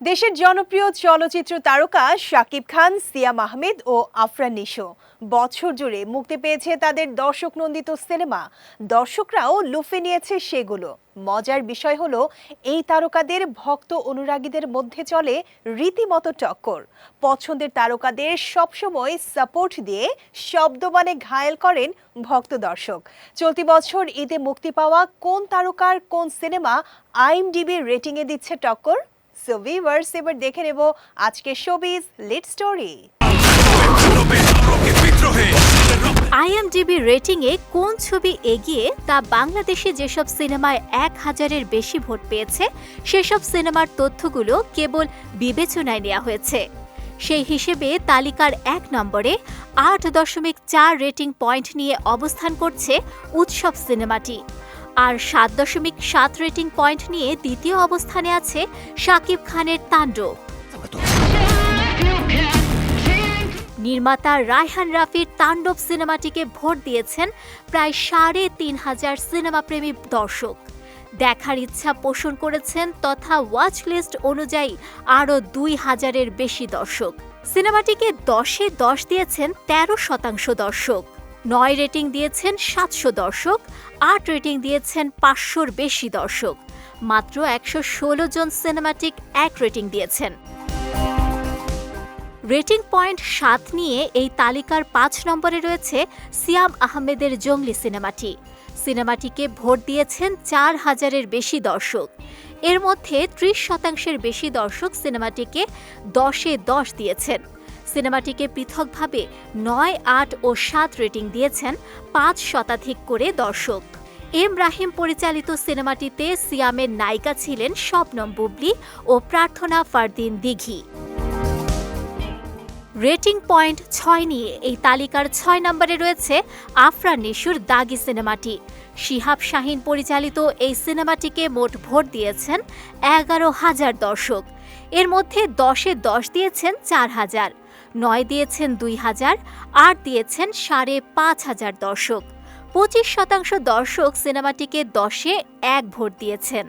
দেশের জনপ্রিয় চলচ্চিত্র তারকা শাকিব খান, সিয়াম আহমেদ ও আফরান নিশো। বছর জুড়ে মুক্তি পেয়েছে তাদের দর্শক নন্দিত সিনেমা। দর্শকরাও লুফে নিয়েছে সেগুলো। মজার বিষয় হলো, এই তারকাদের ভক্ত অনুরাগীদের মধ্যে চলে রীতিমতো টক্কর। পছন্দের তারকাদের সবসময় সাপোর্ট দিয়ে শব্দবানে ঘায়েল করেন ভক্ত দর্শক। চলতি বছর ঈদে মুক্তি পাওয়া কোন তারকার কোন সিনেমা আইএমডিবি রেটিংয়ে দিচ্ছে টক্কর? সো ভিউয়ার্স এবার দেখে নেব আজকের শোবিজ লিড স্টোরি আইএমডিবি রেটিংয়ে কোন ছবি এগিয়ে তা বাংলাদেশে যেসব সিনেমায় এক হাজারের বেশি ভোট পেয়েছে, সেসব সিনেমার তথ্যগুলো কেবল বিবেচনায় নেওয়া হয়েছে। সেই হিসেবে তালিকার এক নম্বরে আট দশমিক চার রেটিং পয়েন্ট নিয়ে অবস্থান করছে উৎসব সিনেমাটি। আর সাত দশমিক সাত রেটিং পয়েন্ট নিয়ে দ্বিতীয় অবস্থানে আছে শাকিব খানের তাণ্ডব। নির্মাতা রায়হান রাফির তাণ্ডব সিনেমাটিকে ভোট দিয়েছেন প্রায় সাড়ে তিন হাজার সিনেমাপ্রেমী দর্শক। দেখার ইচ্ছা পোষণ করেছেন তথা ওয়াচ লিস্ট অনুযায়ী আরও দুই হাজারের বেশি দর্শক। সিনেমাটিকে দশে দশ দিয়েছেন তেরো শতাংশ দর্শক। নয় রেটিং দিয়েছেন সাতশো দর্শক, আট রেটিং দিয়েছেন পাঁচশোর বেশি দর্শক। মাত্র একশো ষোলো জন সিনেমাটিক এক রেটিং দিয়েছেন। রেটিং পয়েন্ট সাত নিয়ে এই তালিকার পাঁচ নম্বরে রয়েছে সিয়াম আহমেদের জঙ্গলি সিনেমাটি সিনেমাটিকে ভোট দিয়েছেন চার হাজারের বেশি দর্শক। এর মধ্যে ত্রিশ শতাংশের বেশি দর্শক সিনেমাটিকে দশে দশ দিয়েছেন। সিনেমাটিকে পৃথকভাবে নয়, আট ও সাত রেটিং দিয়েছেন পাঁচ শতাধিক করে দর্শক। এম রাহিম পরিচালিত সিনেমাটিতে সিয়ামের নায়িকা ছিলেন শবনম বুবলি ও প্রার্থনা ফারদিন দিঘি। রেটিং পয়েন্ট ছয় নিয়ে এই তালিকার ছয় নম্বরে রয়েছে আফরান নিশুর দাগি সিনেমাটি। শিহাব শাহিন পরিচালিত এই সিনেমাটিকে মোট ভোট দিয়েছেন এগারো হাজার দর্শক। এর মধ্যে দশে দশ দিয়েছেন চার হাজার। নয় দিয়েছেন দুই হাজার, আট দিয়েছেন সাড়ে পাঁচ হাজার দর্শক। পঁচিশ শতাংশ দর্শক সিনেমাটিকে দশে এক ভোট দিয়েছেন।